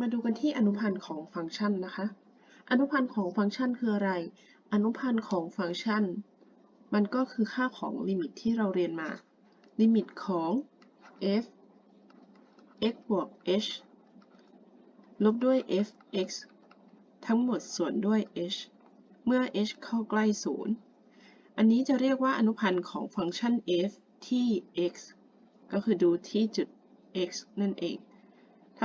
มาดูกันที่อนุพันธ์ของฟังก์ชันนะคะ อนุพันธ์ของฟังก์ชันคืออะไร อนุพันธ์ของฟังก์ชัน มันก็คือค่าของลิมิตที่เราเรียนมา ลิมิตของ f x บวก h ลบด้วย f x ทั้งหมดส่วนด้วย h เมื่อ h เข้าใกล้ศูนย์อันนี้จะเรียกว่าอนุพันธ์ของฟังก์ชัน f ที่ x ก็คือดูที่จุด x นั่นเอง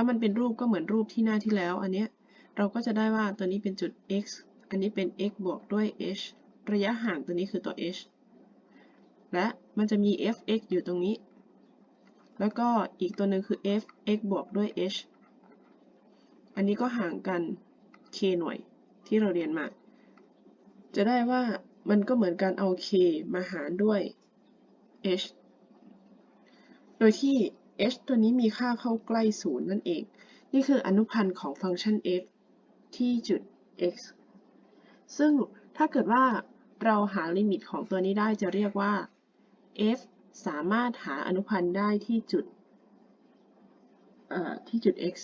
ถ้ามันเป็นรูปก็เหมือนรูปที่หน้าที่แล้ว อันเนี้ยเราก็จะได้ว่าตัวนี้เป็นจุด x อันนี้เป็น x บวกด้วย h ระยะห่างตัวนี้คือตัว h และมันจะมี fx อยู่ตรงนี้ แล้วก็อีกตัวหนึ่งคือ fx บวกด้วย h อันนี้ก็ห่างกัน k หน่วยที่เราเรียนมา จะได้ว่ามันก็เหมือนการเอา k มาหารด้วย h โดยที่ h ตัวนี้มีค่าเข้าใกล้ศูนย์นั่นเอง นี่คืออนุพันธ์ของฟังก์ชัน f ที่จุด x ซึ่งถ้าเกิดว่าเราหาลิมิตของตัวนี้ได้จะเรียกว่า f สามารถหาอนุพันธ์ได้ที่จุดที่จุด x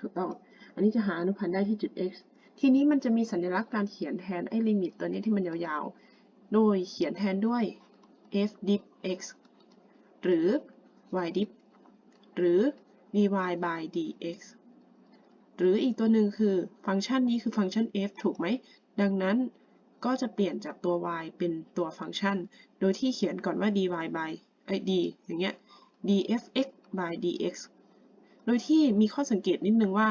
ถูกต้อง อันนี้จะหาอนุพันธ์ได้ที่จุด x ทีนี้มันจะมีสัญลักษณ์การเขียนแทนไอ้ลิมิตตัวนี้ที่มันยาวๆ โดยเขียนแทนด้วย f dip x หรือ y dip หรือ dy by dx หรืออีกตัวหนึ่งคือฟังก์ชันนี้คือฟังก์ชัน f ถูกไหม ดังนั้นก็จะเปลี่ยนจากตัว y เป็นตัวฟังก์ชัน โดยที่เขียนก่อนว่า dy by ไอ้ d อย่างเงี้ย dfx by dx โดยที่มีข้อสังเกตนิดนึงว่า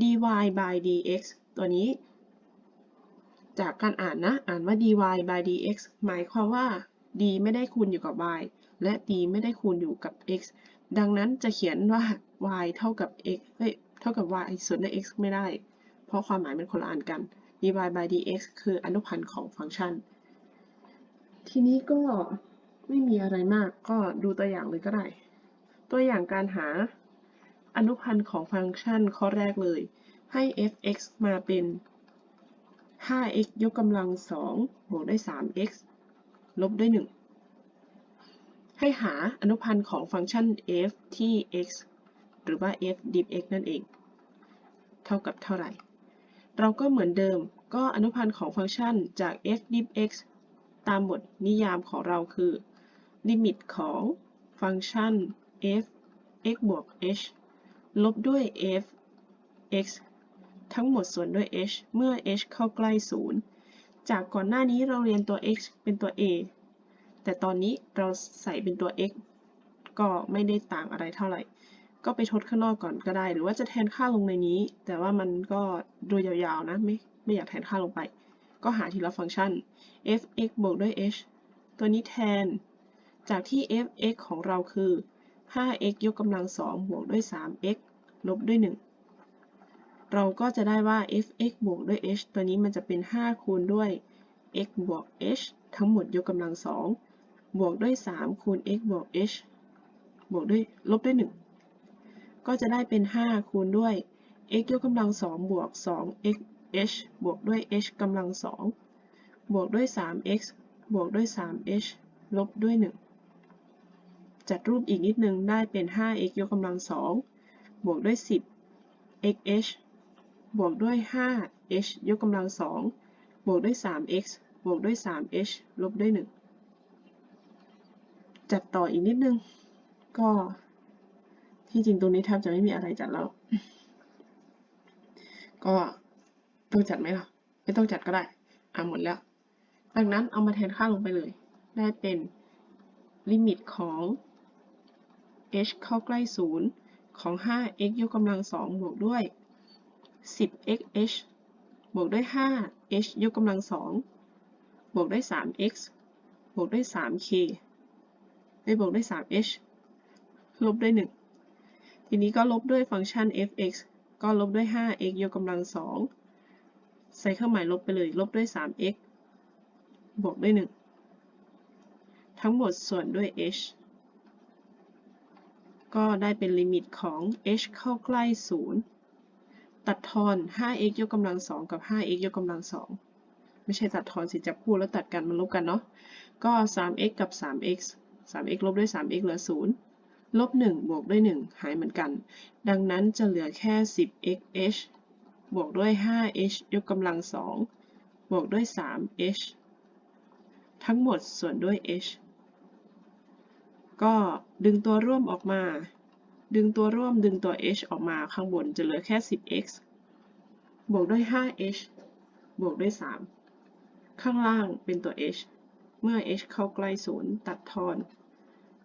dy by dx ตัวนี้ จากการอ่านนะ อ่านว่า dy by dx หมายความว่า d ไม่ได้คูณอยู่กับ y และ d ไม่ได้คูณอยู่กับ x ดังนั้นจะเขียนว่า y เท่ากับ x เฮ้ยเท่ากับ y ส่วนด้วย x ไม่ได้ เพราะความหมายมันคนละอันกัน dy by dx คืออนุพันธ์ของฟังก์ชัน ทีนี้ก็ไม่มีอะไรมากก็ดูตัวอย่างเลยก็ได้ ตัวอย่างการหาอนุพันธ์ของฟังก์ชันข้อแรกเลย ให้ f(x) มาเป็น 5x ยกกำลัง 2 บวกด้วย 3x ลบด้วย 1 ให้หาอนุพันธ์ของฟังก์ชัน f ที่ x หรือว่า f dip x นั่นเอง เท่ากับเท่าไหร่ เราก็เหมือนเดิมก็อนุพันธ์ของฟังก์ชันจาก f dip x ตามบทนิยามของเราคือ ลิมิตของฟังก์ชัน f x บวก h ลบด้วย f x ทั้งหมดส่วนด้วย h เมื่อ h เข้าใกล้ 0 จากก่อนหน้านี้เราเรียนตัว x เป็นตัว a แต่ตอนนี้เราใส่เป็นตัว x ก็ไม่ได้ต่างอะไรเท่าไหร่ ก็ไปทดข้างนอกก่อนก็ได้ หรือว่าจะแทนค่าลงในนี้ แต่ว่ามันก็โดยยาวๆนะ ไม่ไม่อยากแทนค่าลงไป ก็หาทีละฟังก์ชัน f(x) บวกด้วย h ตัวนี้แทน จากที่ f(x) ของเราคือ 5x ยกกำลัง2บวกด้วย 3x ลบด้วย 1 เราก็จะได้ว่า f(x) บวกด้วย h ตัวนี้มันจะเป็น 5 คูณด้วย x บวก h ทั้งหมดยกกำลัง2 บวกด้วย 3 คูณ x บวก h บวกด้วยลบด้วย 1 ก็จะได้เป็น 5 คูณด้วย x ยกกำลัง 2 บวก 2x h บวกด้วย h กำลัง 2 บวกด้วย 3x บวกด้วย 3h ลบด้วย 1 จัดรูปอีกนิดนึงได้เป็น 5x ยกกำลัง 2 บวกด้วย 10 xh บวกด้วย 5h ยกกำลัง 2 บวกด้วย 3x บวกด้วย 3h ลบด้วย 1 จัดต่ออีกนิดนึง ก็ที่จริงตรงนี้แทบจะไม่มีอะไรจัดแล้ว ก็ต้องจัดไหมล่ะ ไม่ต้องจัดก็ได้ อ่าหมดแล้ว ดังนั้นเอามาแทนค่าลงไปเลย ได้เป็นลิมิตของ h เข้าใกล้ 0 ของ 5x ยกกำลัง 2 บวกด้วย 10xh บวกด้วย 5h ยกกำลัง 2 บวกด้วย 3x บวกด้วย 3k ไม่บวกด้วย 3h ลบด้วย 1 ทีนี้ก็ลบด้วยฟังก์ชัน f(x) ก็ลบด้วย 5x ยกกำลัง 2 ใส่เครื่องหมายลบไปเลย ลบด้วย 3x บวกด้วย 1 ทั้งหมดส่วนด้วย h ก็ได้เป็นลิมิตของ h เข้าใกล้ 0 ตัดทอน 5x ยกกำลัง 2 กับ 5x ยกกำลัง 2 ไม่ใช่ตัดทอนสิจับคู่แล้วตัดกันมันลบกันเนาะ ก็ 3x กับ 3x 3x ลบด้วย 3x เหลือ 0 ลบ 1 บวกด้วย 1 หายเหมือนกัน ดังนั้นจะเหลือแค่ 10xh บวกด้วย 5h ยกกำลัง 2 บวกด้วย 3h ทั้งหมดส่วนด้วย h ก็ดึงตัวร่วมออกมา ดึงตัวร่วมดึงตัว h ออกมาข้างบนจะเหลือแค่ 10x บวกด้วย 5h บวกด้วย 3 ข้างล่างเป็นตัว h เมื่อ h เข้าใกล้ 0 ตัดทอน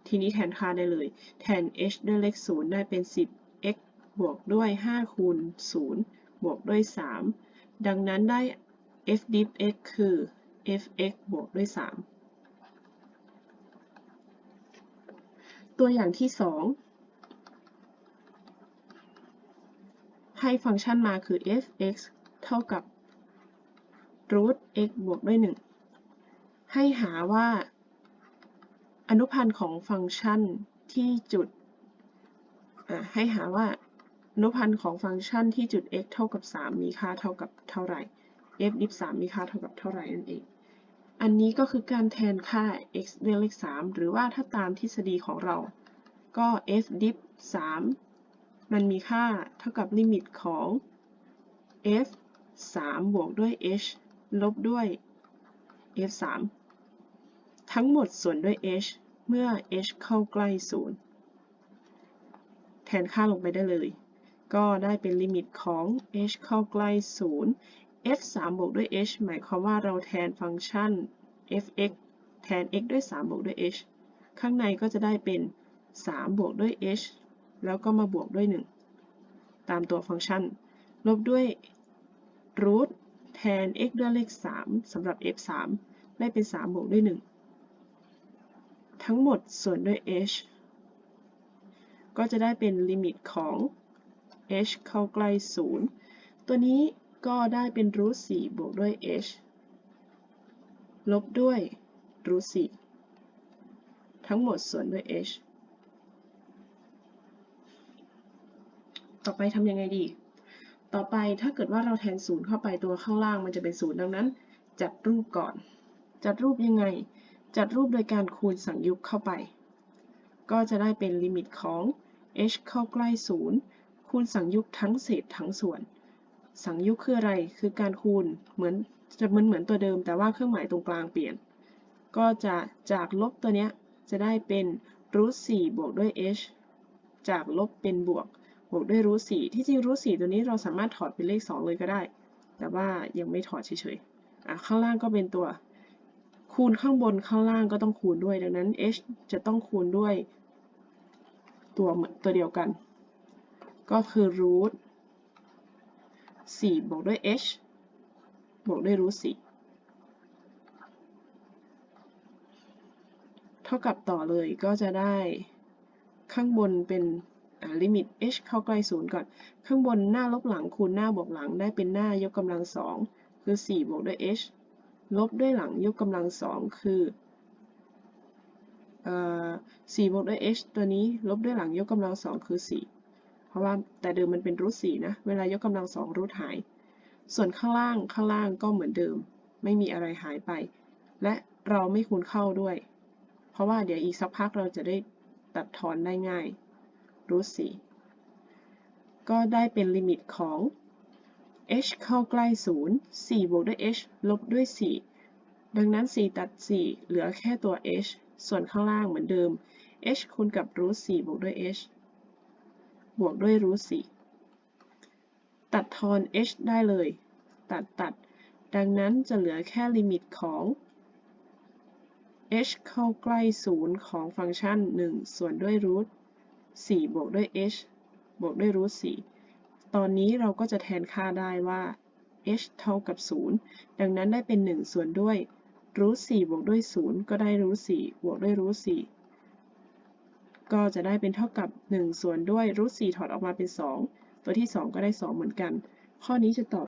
ทีนี้แทนค่าได้เลย แทน h ด้วยเลข 0 ได้เป็น 10x บวกด้วย 5 คูณ 0 บวกด้วย 3 ดังนั้นได้ f div x คือ fx บวกด้วย 3 ตัวอย่างที่ 2 ให้ฟังก์ชันมาคือ fx เท่ากับ root x บวกด้วย 1 ให้หาว่า อนุพันธ์ของฟังก์ชันที่จุด ให้หาว่าอนุพันธ์ของฟังก์ชันที่จุด x เท่ากับ 3 มีค่าเท่ากับเท่าไหร่ f div 3มีค่าเท่ากับเท่าไหร่นั่นเอง อันนี้ก็คือการแทนค่า x ด้วยเลข 3 หรือว่าถ้าตามทฤษฎีของเรา ก็ f div 3มันมีค่าเท่ากับลิมิตของ f 3บวกด้วย h ลบด้วย f 3 ทั้งหมดส่วนด้วย h เมื่อ h เข้าใกล้ 0 แทนค่าลงไปได้เลย ก็ได้เป็นลิมิตของ h เข้าใกล้ 0 f 3บวกด้วย h หมายความว่าเราแทนฟังก์ชัน fx แทน x ด้วย 3 บวกด้วย h ข้างในก็จะได้เป็น 3 บวกด้วย h แล้วก็มาบวกด้วย 1 ตามตัวฟังก์ชัน ลบด้วย root แทน x ด้วยเลข 3สำหรับ f 3ได้เป็น 3 บวกด้วย 1 ทั้งหมดส่วนด้วย h ก็จะได้เป็นลิมิตของ h เข้าใกล้ 0 ตัวนี้ก็ได้เป็น root 4บวกด้วย h ลบด้วย root 4ทั้งหมดส่วนด้วย h ต่อไปทำยังไงดี ต่อไปถ้าเกิดว่าเราแทนศูนย์เข้าไปตัวข้างล่างมันจะเป็นศูนย์ดังนั้น จัดรูปก่อน จัดรูปยังไง จัดรูปโดยการคูณสังยุกเข้าไป ก็จะได้เป็นลิมิตของ h เข้าใกล้ศูนย์คูณสังยุกทั้งเศษทั้งส่วน สังยุกคืออะไร คือการคูณ เหมือนจะเหมือนเหมือนตัวเดิม แต่ว่าเครื่องหมายตรงกลางเปลี่ยน ก็จะจากลบตัวเนี้ยจะได้เป็น root 4บวกด้วย h จากลบเป็นบวก บวกด้วย root 4ที่จริง root 4ตัวนี้เราสามารถถอดเป็นเลข 2 เลยก็ได้ แต่ว่ายังไม่ถอดเฉยๆอะข้างล่างก็เป็นตัว คูณข้างบนข้างล่างก็ต้องคูณด้วย ดังนั้น h จะต้องคูณด้วยตัวเหมือนตัวเดียวกัน ก็คือ root 4บวกด้วย h บวกด้วย root 4เท่ากับต่อเลยก็จะได้ข้างบนเป็นลิมิต h เข้าใกล้ศูนย์ก่อน ข้างบนหน้าลบหลังคูณหน้าบวกหลังได้เป็นหน้ายกกำลังสองคือ 4 บวกด้วย h ลบด้วยหลังยกกำลังสองคือ4บวกด้วย h ตัวนี้ลบด้วยหลังยกกำลังสองคือ 4 เพราะว่าแต่เดิมมันเป็นรูท4นะ เวลายกกำลังสองรูทหาย ส่วนข้างล่างข้างล่างก็เหมือนเดิม ไม่มีอะไรหายไป และเราไม่คูณเข้าด้วย เพราะว่าเดี๋ยวอีกสักพักเราจะได้ตัดทอนได้ง่ายรูท4ก็ได้เป็นลิมิตของ h เข้าใกล้0 4บวกด้วย h ลบด้วย 4 ดังนั้น 4 ตัด 4 เหลือแค่ตัว h ส่วนข้างล่างเหมือนเดิม h คูณกับ root 4บวกด้วย h บวกด้วย root 4ตัดทอน h ได้เลย ตัดตัด ดังนั้นจะเหลือแค่ลิมิตของ h เข้าใกล้ 0 ของฟังก์ชัน 1 ส่วนด้วย root 4บวกด้วย h บวกด้วย root 4 ตอนนี้เราก็จะแทนค่าได้ว่า h เท่ากับ 0 ดังนั้นได้เป็น 1 ส่วนด้วยรูท4บวกด้วย 0 ก็ได้รูท4บวกด้วยรูท4ก็จะได้เป็นเท่ากับ 1 ส่วนด้วยรูท4ถอดออกมาเป็น 2 ตัวที่ 2 ก็ได้ 2 เหมือนกัน ข้อนี้จะตอบ